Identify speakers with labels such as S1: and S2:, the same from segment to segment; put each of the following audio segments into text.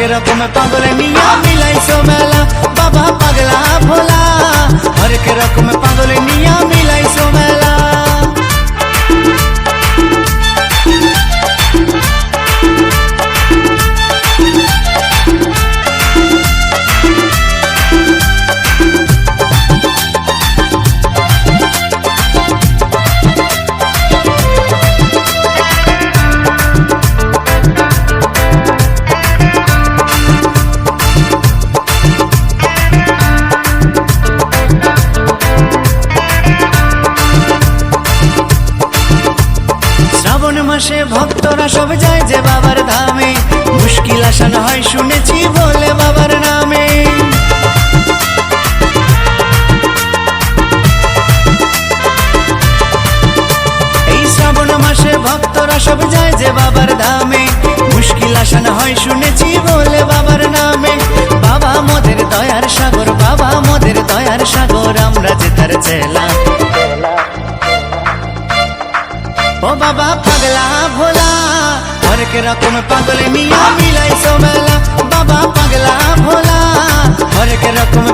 S1: হরেক রকম পাগল নিয়া মিলাইছো মেলা। মাসে ভক্তরা সব যায় যে বাবার ধামে। মুশকিল আসান হয় শুনেছি বলে বাবার নামে। এই শ্রাবণ মাসে ভক্তরা সব যায় যে বাবার ধামে। মুশকিল আসান হয় শুনেছি বলে বাবার নামে। বাবা মোদের দয়ার সাগর, বাবা মোদের দয়ার সাগর, আমরা যে তার চেলা। ও বাবা, পাগলা ভোলা, হরেক রকম পাগল মিয়া মিলাইছো মেলা বাবা, পাগলা ভোলা, হরেক রকম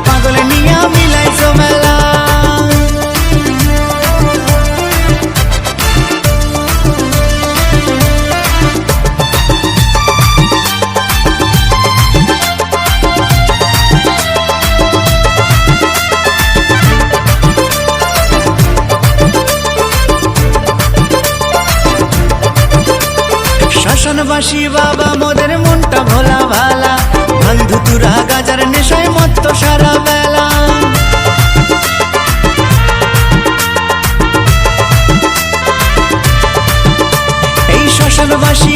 S1: শ্মশানবাসী বাবা, মোদের মনটা ভোলা ভালা। বন্ধু তুরা গাজার নেশায় মত সারা বেলা। এই শ্মশানবাসী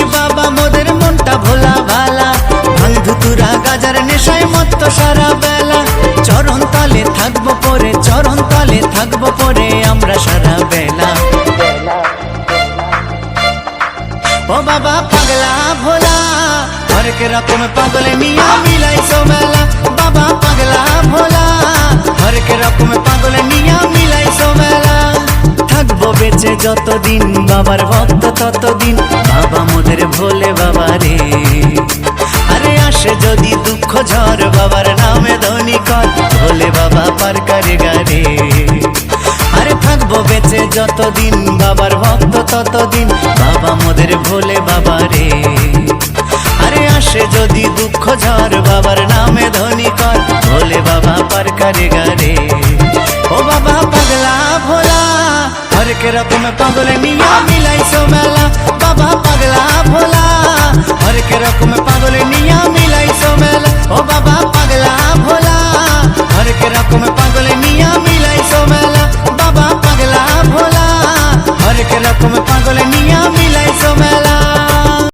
S1: রকম পাগল নিয়া মিলাইছো মেলা বাবা পাগলা ভোলা হরেক রকম পাগল নিয়া মিলাইছো মেলা থাকব বেঁচে যতদিন বাবার ভক্ত ততদিন বাবা মোদের ভোলে বাবা রে আরে আসে যদি দুঃখ ঝড় বাবার নামে ধনী কর ভোলে বাবা পার করে গারে আরে থাকব বেঁচে যতদিন বাবার ভক্ত ততদিন বাবা মোদের ভোলে বাবা রে রকম পাগলে মিয়া মিলাইছো মেলা বাবা পাগলা ভোলা হরেক রকম পাগলে মিয়া মিলাইছো মেলা ও বাবা পাগলা ভোলা হরেক রকম পাগলে মিয়া মিলাইছো মেলা